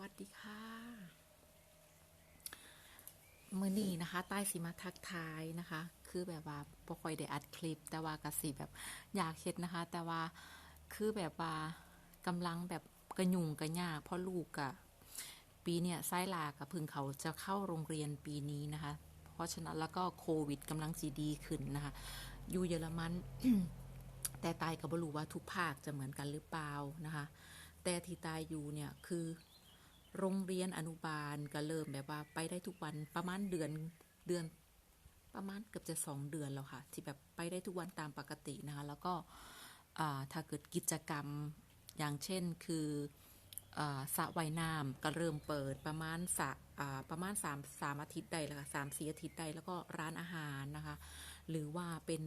วัสดีค่ะ มือนีนะคะใต้สีมาทักทายนะคะ คือแบบว่าบ่ค่อยได้อัดคลิป แต่ว่ากสิแบบอยากเฮ็ดนะคะ แต่ว่าคือแบบว่ากำลังแบบกระยุ่งกระยากเพราะลูกอะปีเนี่ยไส้ลากับพึ่งเขาจะเข้าโรงเรียนปีนี้นะคะ เพราะฉะนั้นแล้วก็โควิดกำลังสีดีขึ้นนะคะอยู่เยอรมันแต่ตายกับบรูว่าทุกภาคจะเหมือนกันหรือเปล่านะคะ แต่ที่ตายอยู่เนี่ยคือ โรงเรียนอนุบาลก็เริ่มแบบว่าไปได้ทุกวันประมาณเดือนเดือนประมาณเกือบจะสองเดือนแล้วค่ะ ที่แบบไปได้ทุกวันตามปกตินะคะ แล้วก็ถ้าเกิดกิจกรรมอย่างเช่นคืออสระว่ายน้ำก็เริ่มเปิดประมาณสะประมาณ3 3อาทิตย์ได้แล้วค่ะสามสี่อาทิตย์ได้แล้วก็ร้านอาหารนะคะ หรือว่าเป็น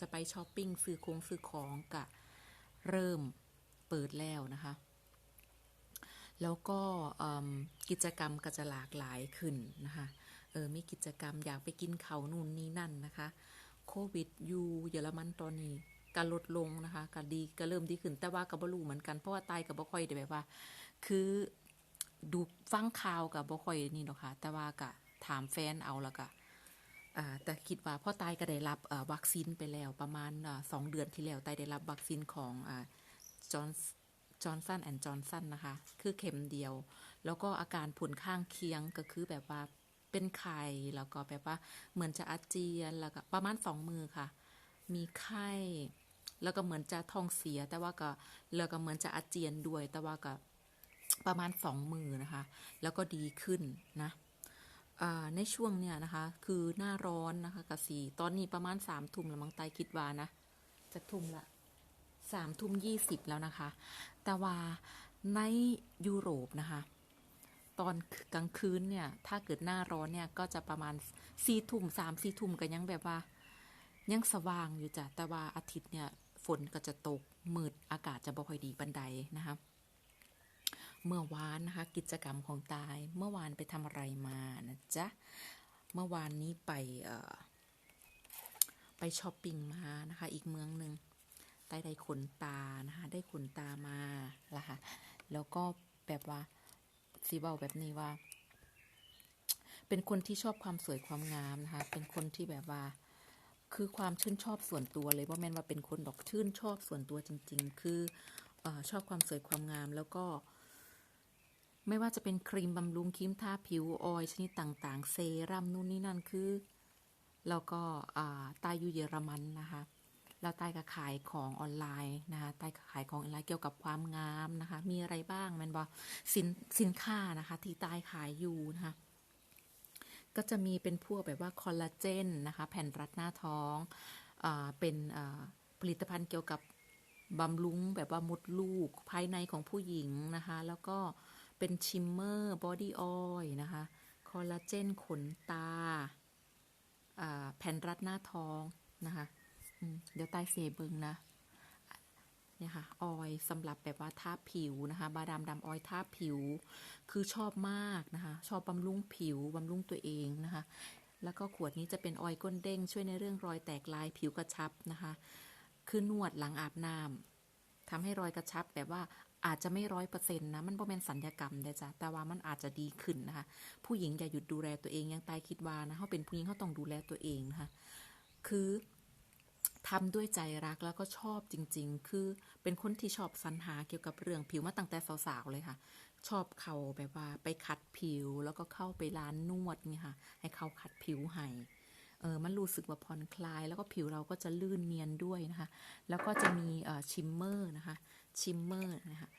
จะไปช้อปปิ้งซื้อคงซื้อของก็เริ่มเปิดแล้วนะคะ แล้วก็กิจกรรมก็จะหลากหลายขึ้นนะคะเออมีกิจกรรมอยากไปกินเขานู่นนี่นั่นนะคะโควิดอยู่เยอรมันตอนนี้การลดลงนะคะก็ดีก็เริ่มดีขึ้น แต่ว่ากับบรูเหมือนกันเพราะว่าตายกับบ่ค่อยได้แบบว่า คือดูฟังข่าวกับบ่ค่อยนี่หรอกค่ะแต่ว่าก็ถามแฟนเอาแล้วก็แต่คิดว่าพ่อตายก็ได้รับวัคซีนไปแล้วประมาณสองเดือนที่แล้วตายได้รับวัคซีนของจอห์น จอห์นสันแอนด์จอห์นสันนะคะ คือเข็มเดียว แล้วก็อาการผลข้างเคียงก็คือแบบว่าเป็นไข้แล้วก็แบบว่าเหมือนจะอาเจียนแล้วก็ประมาณสองมือค่ะ มีไข้แล้วก็เหมือนจะท้องเสีย แต่ว่าก็แล้วก็เหมือนจะอาเจียนด้วย แต่ว่าก็ประมาณสองมือนะคะ แล้วก็ดีขึ้นนะในช่วงเนี้ยนะคะ คือหน้าร้อนนะคะกะสีตอนนี้ประมาณสามทุ่มแล้วมังไตคิดว่านะจะทุ่มละ สามทุ่มยี่สิบแล้วนะคะ แต่ว่าในยุโรปนะคะ ตอนกลางคืนเนี่ย ถ้าเกิดหน้าร้อนเนี่ย ก็จะประมาณสี่ทุ่มสามสี่ทุ่มก็ยังแบบว่า ยังสว่างอยู่จ้ะ แต่ว่าอาทิตย์เนี่ยฝนก็จะตกมืดอากาศจะบ่ค่อยดีบันไดนะคะ เมื่อวานนะคะ กิจกรรมของตาย เมื่อวานไปทำอะไรมานะจ๊ะ เมื่อวานนี้ไปเอ่อไปช้อปปิ้งมานะคะ อีกเมืองหนึ่ง ได้ได้ขนตานะคะ ได้ขนตามาล่ะค่ะ แล้วก็แบบว่าสีเบาแบบนี้ว่า เป็นคนที่ชอบความสวยความงามนะคะ เป็นคนที่แบบว่า คือความชื่นชอบส่วนตัวเลยว่าแม่นว่าเป็นคนดอกชื่นชอบส่วนตัวจริง ๆ คือออชอบความสวยความงามแล้วก็ไม่ว่าจะเป็นครีมบำรุงครีมทาผิวออยชนิดต่าง ๆ เซรั่มนู่นนี่นั่นคือ แล้วก็ตายอยู่เยอรมันนะคะ แล้วตายก็ขายของออนไลน์นะคะตายก็ขายของออนไลน์เกี่ยวกับความงามนะคะ มีอะไรบ้างแมันบอกสินสินค้านะคะ ที่ตายขายอยู่นะคะก็จะมีเป็นพวกแบบว่าคอลลาเจนนะคะ แผ่นรัดหน้าท้องอ่าเป็นอ่าผลิตภัณฑ์เกี่ยวกับบำรุงแบบว่ามดลูกภายในของผู้หญิงนะคะ แล้วก็เป็นชิมเมอร์บอดี้ออยล์นะคะ คอลลาเจนขนตา แผ่นรัดหน้าท้องนะคะ เดี๋ยวใต้เซเบิงนะเนี่ยค่ะ ออยสำหรับแบบว่าทาผิวนะคะ บาดามดำออยทาผิว คือชอบมากนะคะ ชอบบำรุงผิวบำรุงตัวเองนะคะ แล้วก็ขวดนี้จะเป็นออยก้นเด้ง ช่วยในเรื่องรอยแตกลายผิวกระชับนะคะ คือนวดหลังอาบน้ำทำให้รอยกระชับแบบว่าอาจจะไม่ร้อยเปอร์เซ็นต์นะ มันบ่เป็นสัญญกรรมเด้จ้ะ แต่ว่ามันอาจจะดีขึ้นนะคะ ผู้หญิงอย่าหยุดดูแลตัวเองยังตายคิดว่านะเขาเป็นผู้หญิงเขาต้องดูแลตัวเองนะคะ คือ ทำด้วยใจรักแล้วก็ชอบจริง ๆ คือเป็นคนที่ชอบสรรหาเกี่ยวกับเรื่องผิวมาตั้งแต่สาวๆเลยค่ะ ชอบเขาแบบว่าไปขัดผิวแล้วก็เข้าไปร้านนวดนี่ค่ะ ให้เขาขัดผิวให้เออมันรู้สึกว่าผ่อนคลาย แล้วก็ผิวเราก็จะลื่นเนียนด้วยนะคะ แล้วก็จะมีเอ่อชิมเมอร์นะคะ ชิมเมอร์นะคะ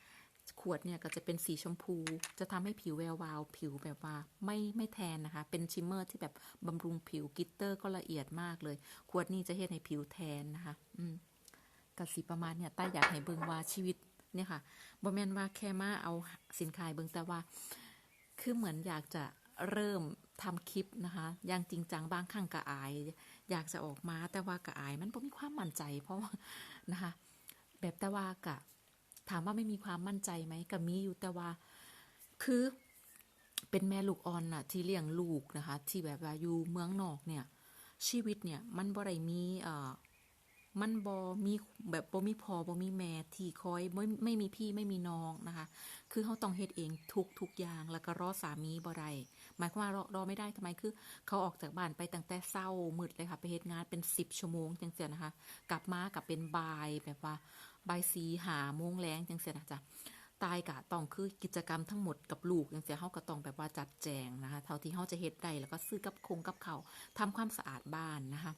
ขวดเนี่ยก็จะเป็นสีชมพู จะทำให้ผิวแวววาว ผิวแบบว่าไม่ไม่แทนนะคะ เป็นชิมเมอร์ที่แบบบำรุงผิวกิตเตอร์ก็ละเอียดมากเลย ขวดนี้จะเฮ็ดให้ผิวแทนนะคะ อืมกสิประมาณเนี่ยต้าอยากให้เบิงว่าชีวิตเนี่ยค่ะบ่แมนว่าแค่มาเอาสินค้าเบิงแต่ว่า คือเหมือนอยากจะเริ่มทำคลิปนะคะอย่างจริงจังบางครั้งกะอาย อยากจะออกมาแต่ว่ากะอายมันบ่มีความมั่นใจ เพราะว่านะคะ แบบแต่ว่ากะ ถามว่าไม่มีความมั่นใจไหมก็มีอยู่แต่ว่า คือเป็นแม่ลูกอ่อนน่ะ ที่เลี้ยงลูกนะคะ ที่แบบว่าอยู่เมืองนอกเนี่ย ชีวิตเนี่ย มันบ่ได้มีเอ่อมันบอมีแบบบ่มีพอบ่มีแม่ที่คอยไม่ไม่มีพี่ไม่มีน้องนะคะ คือเขาต้องเฮ็ดเองทุกทุกอย่างแล้วก็รอสามีบ่ได้หมายความว่ารอรอไม่ได้ทำไมคือ เขาออกจากบ้านไปตั้งแต่เช้ามืดเลยค่ะ ไปเฮ็ดงานเป็น10ชั่วโมงจังซี่นะคะ กลับมากับเป็นบ่ายแบบว่า บายสีหาโมงแรงจังซี่นะจ๊ะตายกะต้องคือกิจกรรมทั้งหมดกับลูกจังซี่เฮาก็ต้องแบบว่าจัดแจงนะคะ เท่าที่เฮาจะเฮ็ดได้แล้วก็ซื้อกับคงกับเขาวทำความสะอาดบ้านนะคะ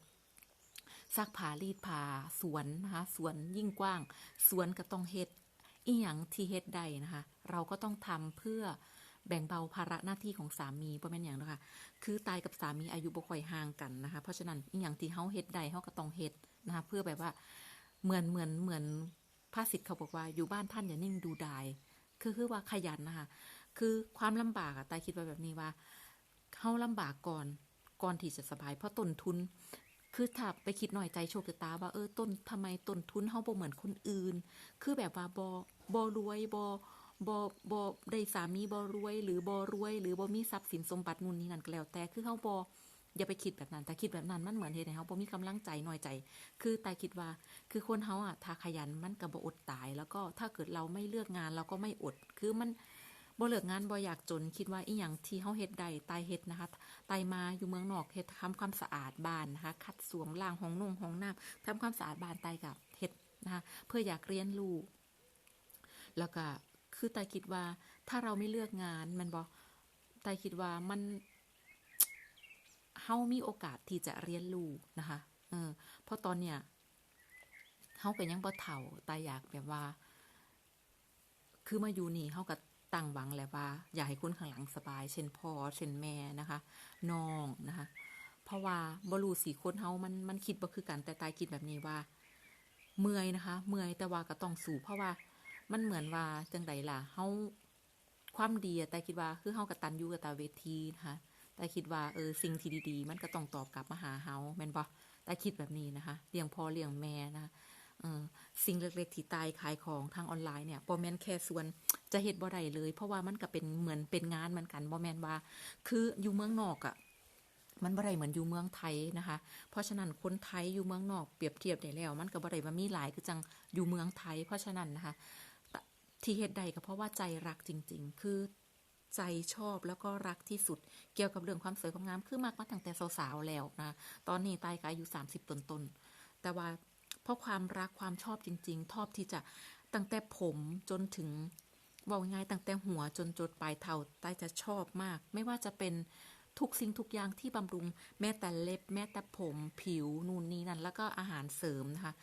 ซักผ้ารีดผ้าสวนนะคะสวนยิ่งกว้าง สวนก็ต้องเฮ็ดอีหยังที่เฮ็ดได้นะคะ เราก็ต้องทำเพื่อแบ่งเบาภาระหน้าที่ของสามีบ่แม่นหยังนะคะคือตายกับสามีอายุบ่ค่อยห่างกันนะคะ เพราะฉะนั้นอีหยังที่เฮาเฮ็ดได้เฮาก็ต้องเฮ็ดนะคะเพื่อแบบว่าเหมือนเหมือนเหมือน ภาษิตเขาบอกว่าอยู่บ้านท่านอย่านิ่งดูดาย คือคือว่าขยันนะคะคือความลำบากอะตายคิดว่าแบบนี้ว่าเฮาลำบากก่อนก่อนที่จะสบาย เพราะต้นทุน คือถ้าไปคิดหน่อยใจโชคชะตาว่าเออต้นทำไมต้นทุนเฮาบ่เหมือนคนอื่น คือแบบว่าบ่บ่รวยบ่บ่บ่ได้สามีบ่รวย หรือบ่รวย หรือบ่มีทรัพย์สินสมบัตินู่นนี่นั่นก็แล้วแต่คือเฮาบอ อย่าไปคิดแบบนั้น แต่คิดแบบนั้นมันเหมือนเฮ็ดให้เฮาบ่มีกำลังใจหน่อยใจ คือแต่คิดว่า คือคนเฮาอะถ้าขยันมันก็บ่อดตาย แล้วก็ถ้าเกิดเราไม่เลือกงานเราก็ไม่อด คือมันบ่เลิกงานบ่อยากจน คิดว่าอีหยังที่เฮาเฮ็ดได้ตายเฮ็ดนะคะตายมาอยู่เมืองนอกเฮ็ดทำความสะอาดบ้านนะคะคัดสวมล้างห้องนุ่งห้องน้ำทำความสะอาดบ้านตายกับเฮ็ดนะคะเพื่ออยากเรียนรู้แล้วก็คือตายคิดว่าถ้าเราไม่เลือกงานมันบ่ตายคิดว่ามัน เฮามีโอกาสที่จะเรียนรู้นะคะ เออเพราะตอนเนี้ยเฮาก็ยังบ่เฒ่าตายอยากแบบว่า คือมาอยู่นี่เฮาก็ตั้งหวังแล้วว่า อยากให้คนข้างหลังสบาย เช่นพ่อเช่นแม่นะคะน้องนะคะ เพราะว่าบ่รู้สิคนเฮามันมันคิดบ่คือกันแต่ตายคิดแบบนี้ว่า เมื่อยนะคะ เมื่อยแต่ว่าก็ต้องสู้เพราะว่ามันเหมือนว่าจังไดล่ะเฮาความดีแต่คิดว่าคือเฮากตัญญูกตาเวทีนะคะ แต่คิดว่าเออสิ่งที่ดีๆ มันก็ต้องตอบกลับมาหาเฮาแม่นบ่แต่คิดแบบนี้นะคะเลี้ยงพ่อเลี้ยงแม่นะเออสิ่งเล็กๆที่ตายขายของทางออนไลน์เนี่ยบ่แม่นแค่ส่วนจะเฮ็ดบ่ได้เลย เพราะว่ามันก็เป็นเหมือนเป็นงานเหมือนกันบ่แม่นว่า คืออยู่เมืองนอกอะ่ะมันบ่ได้เหมือนอยู่เมืองไทยนะคะ เพราะฉะนั้นคนไทยอยู่เมืองนอกเปรียบเทียบได้แล้ว มันก็บ่ได้ว่ามีหลายคือจังอยู่เมืองไทย เพราะฉะนั้นนะคะที่เฮ็ดได้ก็เพราะว่าใจรักจริง ๆ คือ ใจชอบแล้วก็รักที่สุด เกี่ยวกับเรื่องความสวยความงามคือมากมาตั้งแต่สาวๆแล้วนะ ตอนนี้ตายก็อายุ30ต้นๆแต่ว่าเพราะความรักความชอบจริง ๆ ชอบที่จะตั้งแต่ผมจนถึงบอกง่ายตั้งแต่หัวจนจดปลายเท้าใต้จะชอบมาก ไม่ว่าจะเป็นทุกสิ่งทุกอย่างที่บำรุง แม้แต่เล็บ แม้แต่ผม ผิว นู่นนี่นั่น แล้วก็อาหารเสริมนะคะ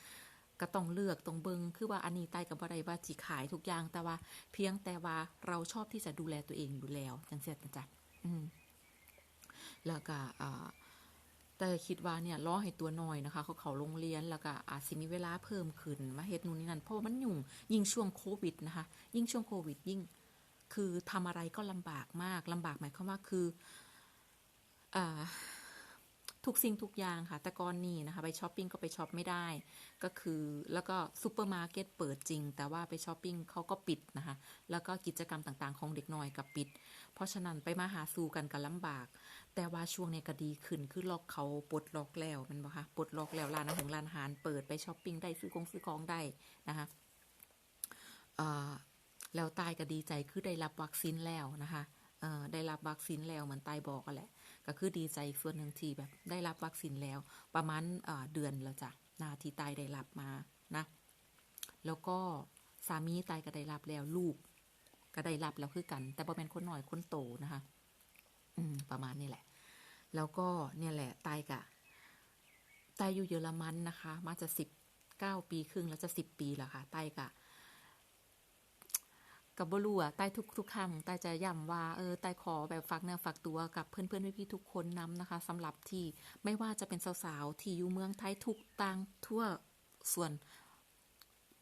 ก็ต้องเลือกต้องเบิงคือว่าอันนี้ใต้กับอะไรว่าจีขายทุกอย่างแต่ว่า เพียงแต่ว่าเราชอบที่จะดูแลตัวเองอยู่แล้วจังเสียนะจ๊ะอืมแล้วก็อ่าแต่คิดว่าเนี่ยล้อให้ตัวน้อยนะคะ เขาเขาโรงเรียนแล้วก็อาจสิมีเวลาเพิ่มขึ้นมาเฮ็ดนู่นนี่นั่นเพราะมันยุ่งยิ่งช่วงโควิดนะคะ ยิ่งช่วงโควิด ยิ่ง คือทำอะไรก็ลำบากมากลำบากหมายความว่าคืออ่า ทุกสิ่งทุกอย่างค่ะ แต่ก่อนนี้นะคะ ไปช้อปปิ้งก็ไปช็อปไม่ได้ ก็คือแล้วก็ซูเปอร์มาร์เก็ตเปิดจริง แต่ว่าไปช้อปปิ้งเขาก็ปิดนะคะ แล้วก็กิจกรรมต่างๆ ของเด็กน้อยก็ปิด เพราะฉะนั้นไปมาหาสู่กันก็ลำบาก แต่ว่าช่วงนี้ก็ดีขึ้นคือล็อกเขาปลดล็อกแล้วมันบ่คะปลดล็อกแล้วร้านอาหารร้านอาหารเปิดไปช้อปปิ้งได้ซื้อของซื้อของได้นะคะแล้วตายก็ดีใจคือได้รับวัคซีนแล้วนะคะได้รับวัคซีนแล้วเหมือนตายบอกกันแหละ ก็คือดีใจส่วนหนึ่งที่แบบได้รับวัคซีนแล้ว ประมาณเดือนแล้วจ้ะนาที่ตายได้รับมานะ แล้วก็สามีตายก็ได้รับแล้วลูก ก็ได้รับแล้วคือกัน แต่บ่เป็นคนหน่อยคนโตนะคะ อืม ประมาณนี้แหละ แล้วก็เนี่ยแหละตายกะตายอยู่เยอรมันนะคะ มาจะสิบเก้าปีครึ่งแล้วจะสิบปีแล้วค่ะตายกะ กับบรูอะใต้ทุกทุกครั้งใต้จะย้ำว่าเออใต้ขอแบบฝากเนื้อฝากตัวกับเพื่อนเพื่อนพี่พี่ทุกคนน้ำนะคะสำหรับที่ไม่ว่าจะเป็นสาวๆที่อยู่เมืองไทยทุกต่างทั่วส่วน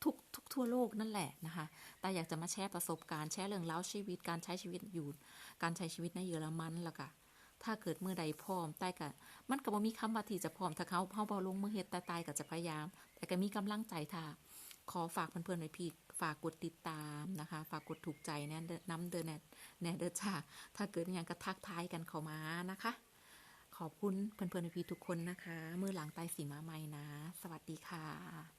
ทุกทุกทั่วโลกนั่นแหละนะคะ แต่อยากจะมาแชร์ประสบการณ์แชร์เรื่องเล่าชีวิตการใช้ชีวิตอยู่ การใช้ชีวิตในเยอรมันแล้วก็ถ้าเกิดเมื่อใดพร้อมใต้ก็มันก็บ่มีคำว่าที่จะพร้อมถ้าเขาเฮาบ่ลงมือเฮ็ดแต่ตายก็จะพยายาม แต่ก็มีกำลังใจถ้าขอฝากเพื่อนๆไว้พี่ ฝากกดติดตามนะคะ ฝากกดถูกใจแน่เด้อน้ำเดินแน่แน่เด้อจ้าถ้าเกิดยังกระทักทายกันเข้ามานะคะ ขอบคุณเพื่อนๆพี่ทุกคนนะคะ มือหลังใต้สีมาใหม่นะ สวัสดีค่ะ